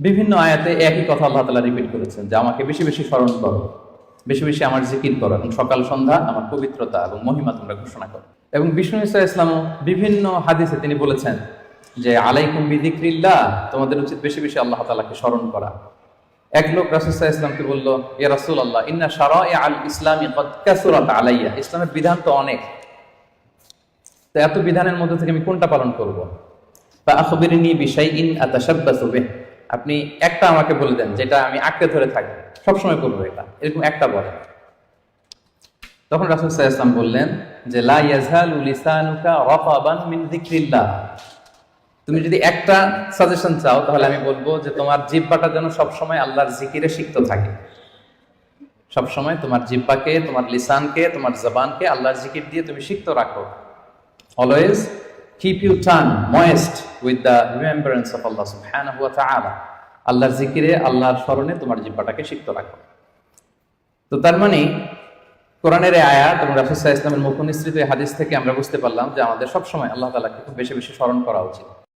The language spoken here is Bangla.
বিভিন্ন আয়াতে একই কথা আল্লাহ রিপিট করেছেন যে, আমাকে বেশি বেশি স্মরণ করো, বেশি বেশি আমার জিকির করো এবং সকাল সন্ধ্যা আমার পবিত্রতা এবং মহিমা তোমরা ঘোষণা করো। এবং বিষ্ণু ইসা ইসলামও বিভিন্ন হাদিসে তিনি বলেছেন যে আলাইকুম বিদিক্রিল্লাহ তোমাদের উচিত বেশি বেশি আল্লাহ তালাকে স্মরণ করা। এক লোক রাসুসাহ ইসলামকে বলল, ইয়া রাসুল আল্লাহ ইন্না সারা আল ইসলামী কাসুরাত আলাইয়া। ইসলামের বিধান তো অনেক। তো এত বিধানের মধ্যে থেকে আমি কোনটা পালন করব? তা আখবিরিনি বিষয় ইন আতাসাব্বাসু বিহ। আপনি একটা আমাকে বলে দেন, যেটা আমি আঁকড়ে ধরে থাকি। সবসময় করব এটা। এরকম একটা বলেন তখন রাসুল আলাইহি ইসলাম বললেন যে, লা ইয়াজহালু লিসানুকা রাফাবান মিন যিকরিল্লাহ। তুমি যদি একটা সাজেশন চাও, তাহলে আমি বলব যে তোমার জিব্বাটা যেন সবসময় আল্লাহর জিকিরে সিক্ত থাকে। সবসময় তোমার জিব্বাকে তোমার লিসানকে, তোমার জবানকে আল্লাহর জিকির দিয়ে তুমি সিক্ত রাখো। Always keep you tongue moist with the remembrance of Allah সুবহানাহু ওয়া তাআলা আল্লাহর জিকিরে, আল্লাহর স্মরণে তোমার জিব্বাটাকে সিক্ত রাখো। তো তার মানে কোরআনের আয়াত এবং আলাইহি ইসলামের মুখ নিঃসৃত হাদিস থেকে আমরা বুঝতে পারলাম যে আমাদের সবসময় আল্লাহ তাআলাকে খুব বেশি বেশি স্মরণ করা উচিত।